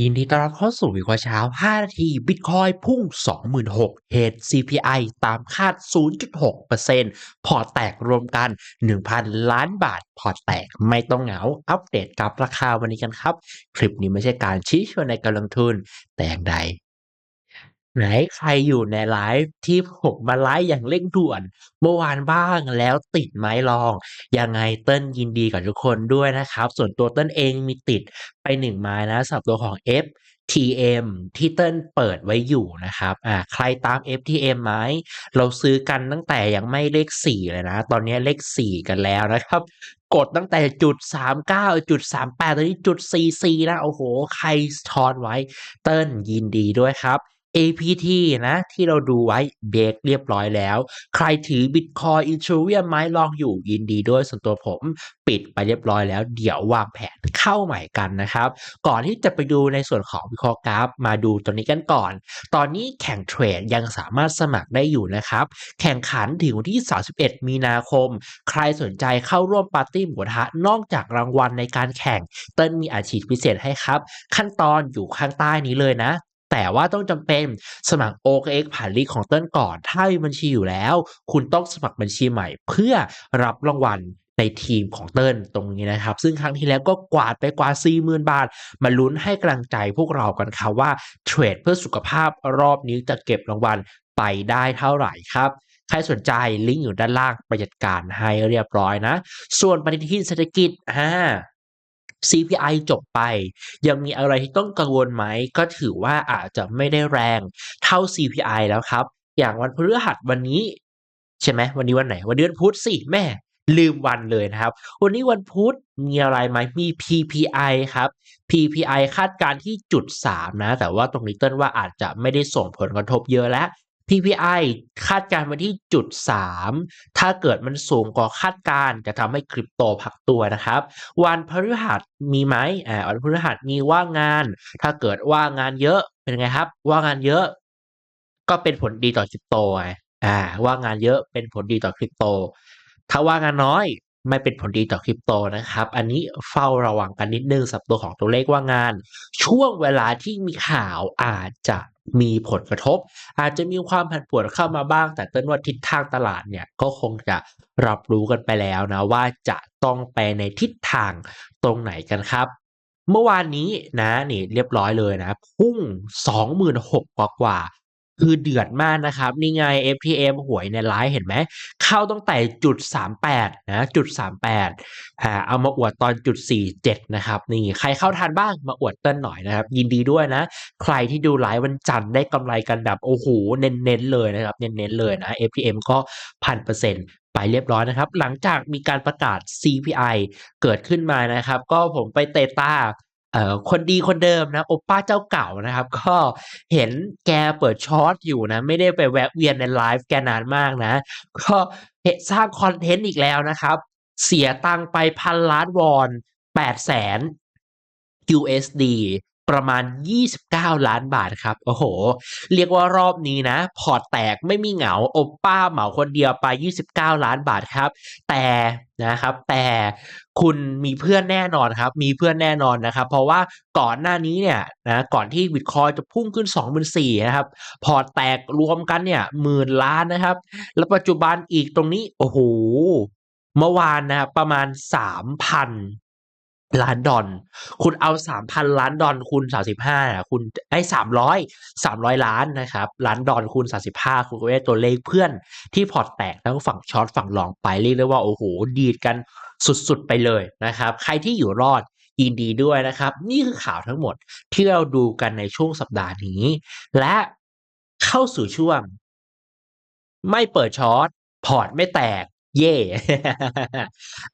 ยินดีต้อนรับเข้าสู่วิเคราะห์เช้า 5 นาที บิตคอยพุ่ง 26,000เหตุ CPI ตามคาด 0.6%พอแตกรวมกัน 1,000 ล้านบาท พอแตกไม่ต้องเหงา อัปเดตกับราคาวันนี้กันครับ คลิปนี้ไม่ใช่การชี้ชวนในการลงทุน แต่อย่างใด ไหนใครอยู่ในไลฟ์ที่ผมมาไลฟ์อย่างเร่งด่วน เมื่อวานบ้างแล้วติดไหมลอง ยังไงเติ้ลยินดีกับทุกคนด้วยนะครับ ส่วนตัวเติ้ลเองมีติดไปหนึ่งไม้นะสำหรับตัวของ FTM ที่เติ้ลเปิดไว้อยู่นะครับอ่าใครตาม FTM ไหมเราซื้อกันตั้งแต่ยังไม่เลขสี่เลยนะ ตอนนี้เลขสี่กันแล้วนะครับ กดตั้งแต่จุดสามเก้าจุดสามแปดตอนนี้จุดสี่สี่นะ โอ้โห ใครทอนไว้ เติ้ลยินดีด้วยครับ APT นะที่เราดูไว้เบรกเรียบร้อยแล้ว ใครถือ Bitcoin e t h e r e u m ไม้ลองอยู่ยินดีด้วยส่วนตัวผมปิดไปเรียบร้อยแล้ว เดี๋ยววางแผนเข้าใหม่กันนะครับ ก่อนที่จะไปดูในส่วนของวิเคราะห์กราฟ มาดูตัวนี้กันก่อน ตอนนี้แข่งเทรดยังสามารถสมัครได้อยู่นะครับ แข่งขันถึงวันที่ 31 มีนาคม ใครสนใจเข้าร่วมปาร์ตี้หมูกทะนอกจากรางวัลในการแข่ง เติ้ลมีอาชีพพิเศษให้ครับ ขั้นตอนอยู่ข้างใต้นี้เลยนะ แต่ว่าต้องจำเป็นสมัคร OKX ผ่านลิงก์ของเติ้ลก่อน ถ้ามีบัญชีอยู่แล้ว คุณต้องสมัครบัญชีใหม่ เพื่อรับรางวัลในทีมของเติ้ลตรงนี้นะครับ ซึ่งครั้งที่แล้วก็กวาดไปกว่า 40,000 บาท มาลุ้นให้กำลังใจพวกเรากันครับว่าเทรดเพื่อสุขภาพรอบนี้จะเก็บรางวัลไปได้เท่าไหร่ครับใครสนใจลิงก์อยู่ด้านล่างไปจัดการให้เรียบร้อยนะ ส่วนปฏิทินเศรษฐกิจอ่า CPI จบไป ยังมีอะไรที่ต้องกังวลไหม ก็ถือว่าอาจจะไม่ได้แรงเท่า CPI แล้วครับ อย่างวันพฤหัสวันนี้ ใช่ไหมวันนี้วันไหน วันนี้วันพุธสิแม่ลืมวันเลยนะครับ วันนี้วันพุธมีอะไรไหมมี PPI ครับ PPI คาดการณ์ที่จุดสามนะ แต่ว่าตรงนี้เต้นว่าอาจจะไม่ได้ส่งผลกระทบเยอะแล้ว PPI คาดการณ์มาที่จุดสามถ้าเกิดมันสูงกว่าคาดการจะทำให้คริปโตพักตัวนะครับ วันพฤหัสมีไหมอ่าวันพฤหัสมีว่างงาน ถ้าเกิดว่างงานเยอะเป็นไงครับ ว่างงานเยอะ ก็เป็นผลดีต่อคริปโตไงอ่าว่างงานเยอะเป็นผลดีต่อคริปโต ถ้าว่างงานน้อยไม่เป็นผลดีต่อคริปโตนะครับ อันนี้เฝ้าระวังกันนิดนึงสับตัวของตัวเลขว่างงาน ช่วงเวลาที่มีข่าวอาจจะ มีผลกระทบ อาจจะมีความผันผวนเข้ามาบ้าง แต่เต้นว่าทิศทางตลาดเนี่ยก็คงจะรับรู้กันไปแล้วนะว่าจะต้องไปในทิศทางตรงไหนกันครับเมื่อวานนี้นะนี่เรียบร้อยเลยนะ พุ่ง 26,000กว่ากว่า คือเดือดมากนะครับ นี่ไง FTM หวยในไลฟ์เห็นไหม เข้าตั้งแต่จุด 38 นะจุด 38อ่าเอามาอวดตอนจุด 47 นะครับ นี่ ใครเข้าทันบ้างมาอวดเต้นหน่อยนะครับ ยินดีด้วยนะ ใครที่ดูไลฟ์วันจันทร์ได้กำไรกันแบบ โอ้โห เน้นๆเลยนะครับ เน้นๆเลยนะ FTM ก็พันเปอร์เซ็นต์ไปเรียบร้อยนะครับ หลังจากมีการประกาศ CPI เกิดขึ้นมานะครับ ก็ผมไปเตต้า เอ่อคนดีคนเดิมนะโอป้าเจ้าเก่านะครับ ก็เห็นแกเปิดช็อตอยู่นะ ไม่ได้ไปแวะเวียนในไลฟ์แกนานมากนะ ก็เหตุสร้างคอนเทนต์อีกแล้วนะครับ เสียตังค์ไปพันล้านวอนแปดแสน USD ประมาณ 29 ล้านบาทครับ โอ้โห เรียกว่ารอบนี้นะ พอร์ตแตกไม่มีเหงาโอป้าเหมาคนเดียวไป 29 ล้านบาทครับ แต่นะครับแต่คุณมีเพื่อนแน่นอนครับ มีเพื่อนแน่นอนนะครับ เพราะว่าก่อนหน้านี้เนี่ยนะก่อนที่บิตคอยจะพุ่งขึ้น 24,000นะครับ พอร์ตแตกรวมกันเนี่ยหมื่นล้านนะครับ แล้วปัจจุบันอีกตรงนี้ โอ้โหเมื่อวานนะครับประมาณ 3,000 ล้านดอลคุณเอา3,000ล้านดอลคูณ35อะคุณไอ้300 300ล้านนะครับ ล้านดอลคูณ35คุณก็ได้ตัวเลขเพื่อนที่พอร์ตแตกทั้งฝั่งช็อตฝั่งลองไปเรียกได้ว่า โอ้โห ดีดกันสุดๆไปเลยนะครับ ใครที่อยู่รอดยินดีด้วยนะครับ นี่คือข่าวทั้งหมดที่เราดูกันในช่วงสัปดาห์นี้ และเข้าสู่ช่วง ไม่เปิดช็อตพอร์ตไม่แตก เย่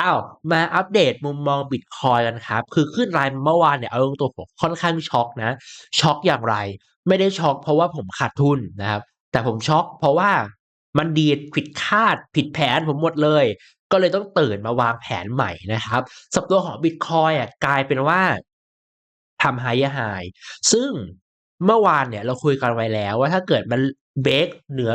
อ้าว มาอัปเดตมุมมองบิตคอยกันครับ คือขึ้นไลน์เมื่อวานเนี่ย เอาตรงๆผมค่อนข้างช็อกนะ ช็อกอย่างไร ไม่ได้ช็อกเพราะว่าผมขาดทุนนะครับ แต่ผมช็อกเพราะว่ามันดีดผิดคาดผิดแผนผมหมดเลย ก็เลยต้องตื่นมาวางแผนใหม่นะครับสับตัวของบิตคอยอะกลายเป็นว่าทำไฮไฮซึ่งเมื่อวานเนี่ยเราคุยกันไว้แล้วว่าถ้าเกิดมัน เบรกเหนือ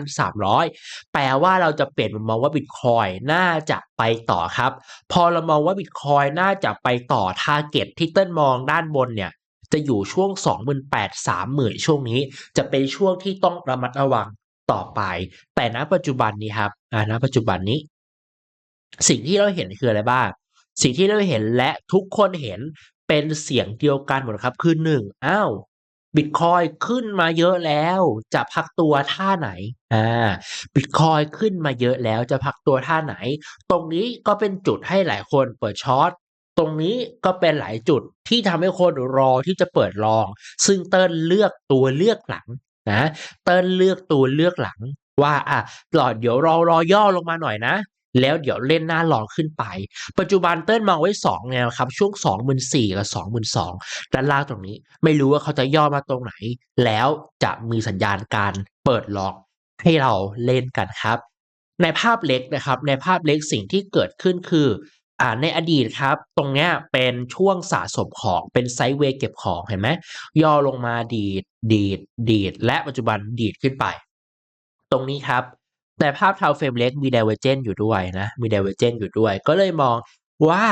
25,300 แปลว่าเราจะเปลี่ยนมองว่าบิตคอยน่าจะไปต่อครับ พอเรามองว่าบิตคอยน่าจะไปต่อทาร์เก็ตที่เต้นมองด้านบนเนี่ยจะอยู่ช่วง 28,000 30,000 ช่วงนี้ จะเป็นช่วงที่ต้องระมัดระวังต่อไป แต่ณปัจจุบันนี้ครับอ่าณปัจจุบันนี้ สิ่งที่เราเห็นคืออะไรบ้าง สิ่งที่เราเห็นและทุกคนเห็นเป็นเสียงเดียวกันหมดครับ คือหนึ่งอ้าว บิตคอยขึ้นมาเยอะแล้วจะพักตัวท่าไหน อ่า บิตคอยขึ้นมาเยอะแล้วจะพักตัวท่าไหน ตรงนี้ก็เป็นจุดให้หลายคนเปิดช็อต ตรงนี้ก็เป็นหลายจุดที่ทำให้คนรอที่จะเปิดลอง ซึ่งเติ้ลเลือกตัวเลือกหลังนะ เติ้ลเลือกตัวเลือกหลังว่าอะหลอดเดี๋ยวรอรอย่อลงมาหน่อยนะ แล้วเดี๋ยวเล่นหน้าลองขึ้นไป ปัจจุบันเติ้ลมองไว้ 2 แนวครับ ช่วง 24,000กับ22,000ด้านล่างตรงนี้ ไม่รู้ว่าเขาจะย่อมาตรงไหน แล้วจะมีสัญญาณการเปิดล็อกให้เราเล่นกันครับ ในภาพเล็กนะครับ ในภาพเล็กสิ่งที่เกิดขึ้นคืออ่าในอดีตครับ ตรงเนี้ยเป็นช่วงสะสมของเป็นไซด์เวย์เก็บของเห็นไหมย่อลงมาดีดดีดดีดและปัจจุบันดีดขึ้นไป ตรงนี้ครับ ในภาพทาวเฟรมเล็กมี Divergent อยู่ด้วยนะ มี Divergent อยู่ด้วย ก็เลยมองว่า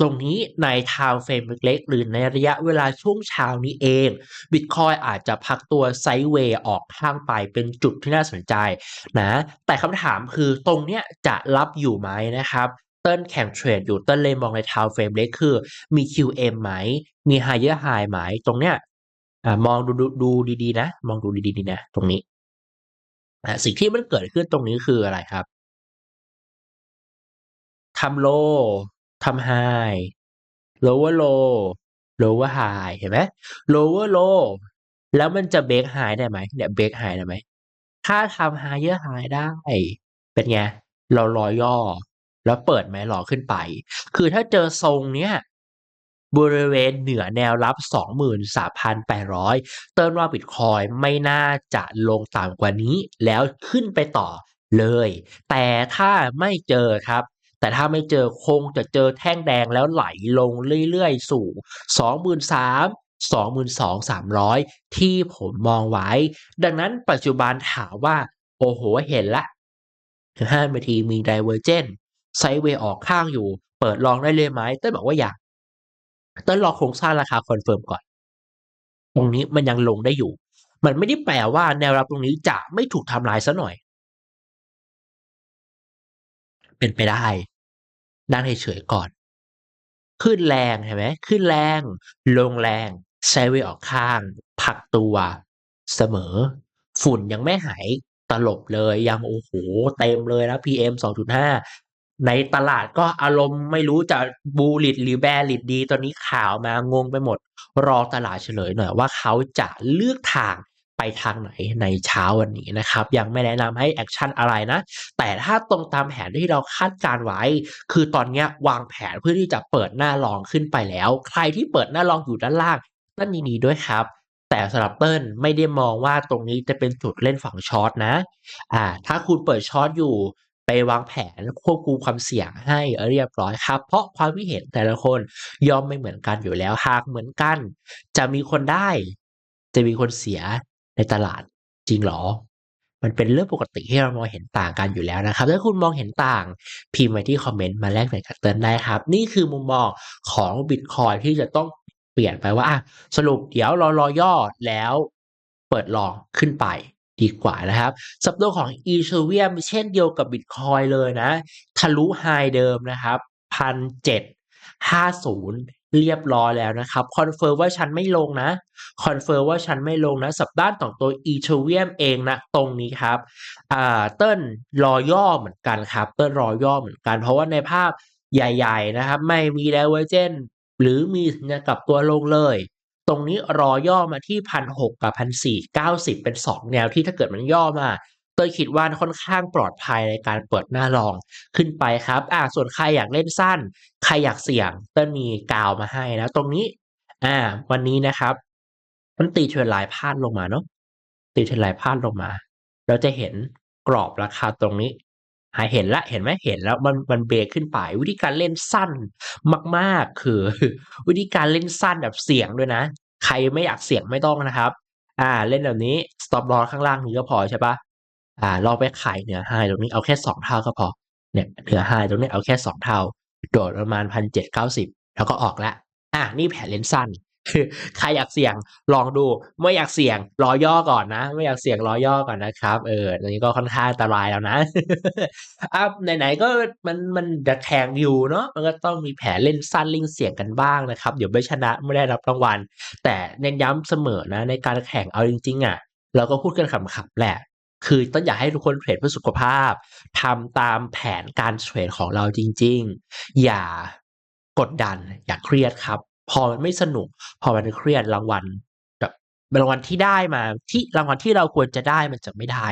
ตรงนี้ในทาวเฟรมเล็ก หรือในระยะเวลาช่วงเช้านี้เอง Bitcoin อาจจะพักตัวไซด์เวย์ออกข้างไปเป็นจุดที่น่าสนใจนะแต่คำถามคือตรงเนี้ยจะรับอยู่ไหมนะครับเติ้ลแข่งเทรดอยู่เติ้ลเลยมองในทาวเฟรมเล็กคือมี QM ไหม มี Higher High ไหม ตรงเนี้ยอ่ามองดูดูดูดีๆนะ มองดูดีๆนะ ตรงนี้ สิ่งที่มันเกิดขึ้นตรงนี้คืออะไรครับทำโลทำไฮ lower low lower high เห็นไหม lower low แล้วมันจะเบรกไฮได้ไหมเนี่ยเบรกไฮได้ไหม ถ้าทำ higher high ได้ เป็นไง เรารอย่อ แล้วเปิดไหมรอขึ้นไป คือถ้าเจอทรงเนี้ย บริเวณเหนือแนวรับ 23,800 เติมว่าบิตคอยไม่น่าจะลงต่ำกว่านี้ แล้วขึ้นไปต่อเลย แต่ถ้าไม่เจอครับแต่ถ้าไม่เจอคงจะเจอแท่งแดงแล้วไหลลงเรื่อยๆ สู่ 23,000 22,300 ที่ผมมองไว้ ดังนั้นปัจจุบันถามว่า โอ้โห เห็นละห้านาทีมี Divergent ไซเวออกข้างอยู่ เปิดลองได้เลยไหมเต้นบอกว่าอยาก ต้นรอโครงสร้างราคาคอนเฟิร์มก่อน ตรงนี้มันยังลงได้อยู่ มันไม่ได้แปลว่าแนวรับตรงนี้จะไม่ถูกทำลายซะหน่อย เป็นไปได้นั่งเฉยๆก่อน ขึ้นแรงเห็นไหมขึ้นแรง ลงแรงไซด์เวออกข้างพักตัวเสมอ ฝุ่นยังไม่หายตลบเลยยังโอ้โหเต็มเลยนะ PM 2.5 ในตลาดก็อารมณ์ไม่รู้จะบูลิดหรือแบริดดี ตอนนี้ข่าวมางงไปหมด รอตลาดเฉลยหน่อยว่าเขาจะเลือกทางไปทางไหนในเช้าวันนี้นะครับ ยังไม่แนะนำให้แอคชั่นอะไรนะ แต่ถ้าตรงตามแผนที่เราคาดการไว้ คือตอนนี้วางแผนเพื่อที่จะเปิดหน้าลองขึ้นไปแล้ว ใครที่เปิดหน้าลองอยู่ด้านล่างนั่นยินดีด้วยครับแต่สำหรับเติ้ลไม่ได้มองว่าตรงนี้จะเป็นจุดเล่นฝั่งช็อตนะ อ่า ถ้าคุณเปิดช็อตอยู่ ไปวางแผนควบคุมความเสี่ยงให้เรียบร้อยครับ เพราะความคิดเห็นแต่ละคนย่อมไม่เหมือนกันอยู่แล้วหากเหมือนกัน จะมีคนได้ จะมีคนเสียในตลาดจริงหรอ มันเป็นเรื่องปกติที่เรามองเห็นต่างกันอยู่แล้วนะครับ ถ้าคุณมองเห็นต่าง พิมพ์มาที่คอมเมนต์มาแลกเปลี่ยนกับเติ้ลได้ครับ นี่คือมุมมองของบิตคอยที่จะต้องเปลี่ยนไปว่าสรุปเดี๋ยวรอรอย่อแล้วเปิดลองขึ้นไป ดีกว่านะครับสัปดาห์ของอีเทเรียมเช่นเดียวกับบิตคอยเลยนะ ทะลุไฮเดิมนะครับพันเจ็ดห้าศูนย์เรียบร้อยแล้วนะครับ คอนเฟิร์มว่าฉันไม่ลงนะ คอนเฟิร์มว่าฉันไม่ลงนะ สัปดาห์ของตัวอีเทเรียมเองนะ ตรงนี้ครับ อ่า เติ้ลรอย่อเหมือนกันครับ เติ้ลรอย่อเหมือนกัน เพราะว่าในภาพใหญ่ ๆ นะครับ ไม่มี Divergent หรือมีสัญญากับตัวลงเลย ตรงนี้รอย่อมาที่พันหกกับพันสี่เก้าสิบเป็นสองแนวที่ถ้าเกิดมันย่อมาเตยคิดว่าค่อนข้างปลอดภัยในการเปิดหน้าลองขึ้นไปครับอ่าส่วนใครอยากเล่นสั้น ใครอยากเสี่ยงเต้ยมีกาวมาให้นะ ตรงนี้อ่าวันนี้นะครับ มันตีเทรนไลน์พาดลงมาเนาะตีเทรนไลน์พาดลงมา เราจะเห็นกรอบราคาตรงนี้ หาเห็นละเห็นไหมเห็นแล้วมันมันเบรกขึ้นไป วิธีการเล่นสั้นมาก ๆ คือ วิธีการเล่นสั้นแบบเสียงด้วยนะ ใครไม่อยากเสียงไม่ต้องนะครับ อ่าเล่นแบบนี้ stop loss ข้างล่างนี้ก็พอใช่ปะอ่าเราไปขายเหนือไฮตรงนี้เอาแค่สองเท่าก็พอเนี่ยเหนือไฮตรงนี้เอาแค่สองเท่า โดดประมาณพันเจ็ดเก้าสิบแล้วก็ออกละอ่านี่แผนเล่นสั้น คือใครอยากเสี่ยงลองดู ไม่อยากเสี่ยงรอย่อก่อนนะ ไม่อยากเสี่ยงรอย่อก่อนนะครับ เอออันนี้ก็ค่อนข้างอันตรายแล้วนะอ่าไหนๆก็มันมันจะแข่งอยู่เนาะมันก็ต้องมีแผนเล่นสั้นเล่นเสี่ยงกันบ้างนะครับ เดี๋ยวไม่ชนะไม่ได้รับรางวัล แต่เน้นย้ำเสมอนะ ในการแข่งเอาจริงๆอะเราก็พูดกันขำๆแหละคือต้องอยากให้ทุกคนเทรดเพื่อสุขภาพทำตามแผนการเทรดของเราจริง ๆ อย่ากดดันอย่าเครียดครับ พอมันไม่สนุก พอมันเครียดรางวัลแบบรางวัลที่ได้มาที่รางวัลที่เราควรจะได้มันจะไม่ได้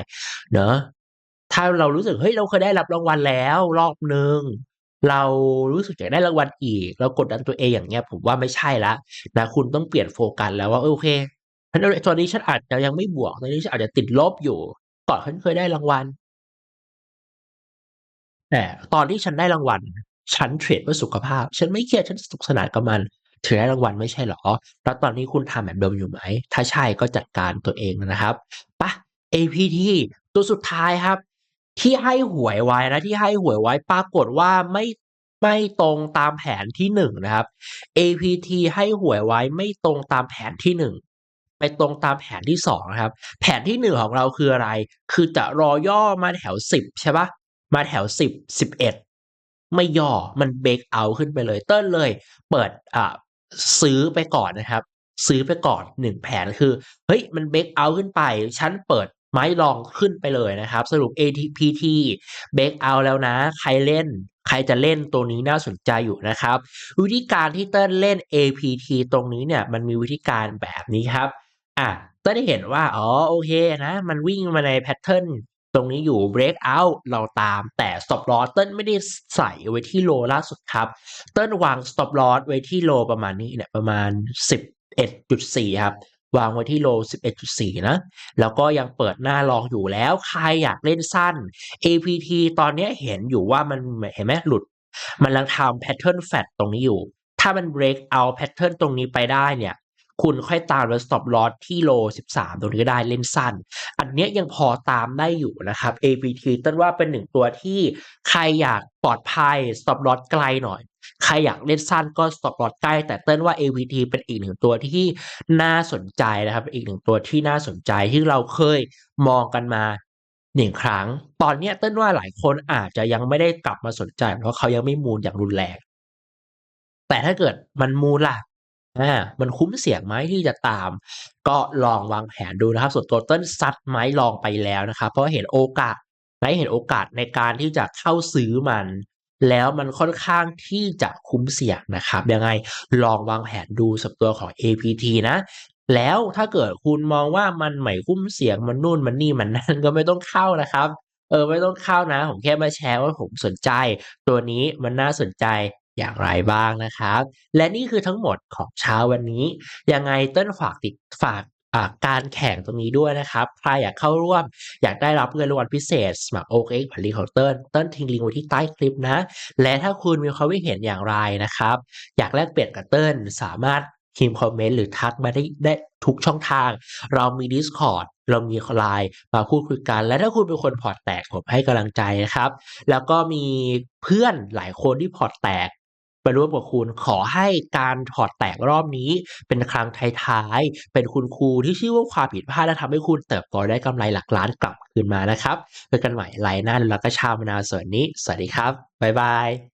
เนาะถ้าเรารู้สึกเฮ้ยเราเคยได้รับรางวัลแล้วรอบหนึ่งเรารู้สึกอยากได้รางวัลอีก เรากดดันตัวเองอย่างเงี้ย ผมว่าไม่ใช่ล้วนะคุณต้องเปลี่ยนโฟกัสแล้วว่าเออโอเคตอนนี้ฉันอาจจะยังไม่บวกตอนนี้ฉันอาจจะติดลบอยู่ก่อนฉันเคยได้รางวัลแต่ตอนที่ฉันได้รางวัล ฉันเทรดเพื่อสุขภาพ ฉันไม่เครียดฉันสนุกสนานกับมัน ถึงได้รางวัลไม่ใช่เหรอ แล้วตอนนี้คุณทำแบบเดิมอยู่ไหม ถ้าใช่ก็จัดการตัวเองนะครับปะ APT ตัวสุดท้ายครับ ที่ให้หวยไว้นะที่ให้หวยไว้ปรากฏว่าไม่ไม่ตรงตามแผนที่หนึ่งนะครับ APT ให้หวยไว้ไม่ตรงตามแผนที่หนึ่งไปตรงตามแผนที่สองนะครับ แผนที่หนึ่งของเราคืออะไร คือจะรอย่อมาแถวสิบใช่ปะมาแถวสิบสิบเอ็ดไม่ย่อมันเบรกเอาขึ้นไปเลย เติ้ลเลย เปิดอ่า ซื้อไปก่อนนะครับ ซื้อไปก่อนหนึ่งแผนคือเฮ้ยมันเบรกเอาขึ้นไป ฉันเปิดไม้ลองขึ้นไปเลยนะครับ สรุป ATPT เบรกเอาแล้วนะ ใครเล่น ใครจะเล่นตัวนี้น่าสนใจอยู่นะครับ วิธีการที่เติ้ลเล่น APT ตรงนี้เนี่ยมันมีวิธีการแบบนี้ครับอะเติ้ลได้เห็นว่า อ๋อโอเคนะ มันวิ่งมาในแพทเทิร์น ตรงนี้อยู่ break out เราตามแต่ stop loss เติ้ลไม่ได้ใส่ไว้ที่โลล่าสุดครับ เติ้ลวาง stop loss ไว้ที่โลประมาณนี้เนี่ยประมาณ 11.4 ครับ วางไว้ที่โล 11.4 นะ แล้วก็ยังเปิดหน้าลองอยู่แล้ว ใครอยากเล่นสั้น APT ตอนนี้เห็นอยู่ว่ามันเห็นไหมหลุด มันกำลังทำ pattern flat ตรงนี้อยู่ ถ้ามัน break out pattern ตรงนี้ไปได้เนี่ย คุณค่อยตามแล้ว stop loss ที่โล 13 ตรงนี้ก็ได้เล่นสั้น อันเนี้ยยังพอตามได้อยู่นะครับ APT ต้นว่าเป็นหนึ่งตัวที่ใครอยากปลอดภัย stop loss ไกลหน่อย ใครอยากเล่นสั้นก็ stop loss ใกล้ แต่เต้นว่า APT เป็นอีกหนึ่งตัวที่น่าสนใจนะครับ อีกหนึ่งตัวที่น่าสนใจที่เราเคยมองกันมาหนึ่งครั้ง ตอนเนี้ยเต้นว่าหลายคนอาจจะยังไม่ได้กลับมาสนใจ เพราะเขายังไม่มูลอย่างรุนแรง แต่ถ้าเกิดมันมูลล่ะ อามันคุ้มเสี่ยงไหมที่จะตาม ก็ลองวางแผนดูนะครับ ส่วนตัวเติ้ลซัดไม้ลองไปแล้วนะครับ เพราะเห็นโอกาสได้เห็นโอกาสในการที่จะเข้าซื้อมัน แล้วมันค่อนข้างที่จะคุ้มเสี่ยงนะครับ ยังไงลองวางแผนดูสับตัวของ APT นะ แล้วถ้าเกิดคุณมองว่ามันไม่คุ้มเสี่ยงมันนู่นมันนี่มันนั่นก็ไม่ต้องเข้านะครับเออไม่ต้องเข้านะ ผมแค่มาแชร์ว่าผมสนใจ ตัวนี้มันน่าสนใจ อย่างไรบ้างนะครับ และนี่คือทั้งหมดของเช้าวันนี้ ยังไงเติ้ลฝากติดฝากการแข่งตรงนี้ด้วยนะครับ ใครอยากเข้าร่วม อยากได้รับเงินรางวัลพิเศษสมัคร OKX ผ่านลิงก์ของเติ้ลเติ้ลทิ้งลิงก์ไว้ที่ใต้คลิปนะ และถ้าคุณมีความคิดเห็นอย่างไรนะครับ อยากแลกเปลี่ยนกับเติ้ลสามารถพิมพ์คอมเมนต์หรือทักมาได้ได้ทุกช่องทาง เรามี Discord เรามี LINE มาพูดคุยกัน และถ้าคุณเป็นคนพอร์ตแตกผมให้กำลังใจนะครับ แล้วก็มีเพื่อนหลายคนที่พอร์ตแตก ไปร่วมกับคุณขอให้การถอดแตกรอบนี้ เป็นครั้งท้ายๆ เป็นคุณครูที่ชื่อว่าความผิดพลาดและทำให้คุณเติบโตได้กำไรหลักล้านกลับคืนมานะครับเจอกันใหม่ไลน์หน้าแล้วก็ชาวมนาวส่วนนี้ สวัสดีครับ บ๊ายบาย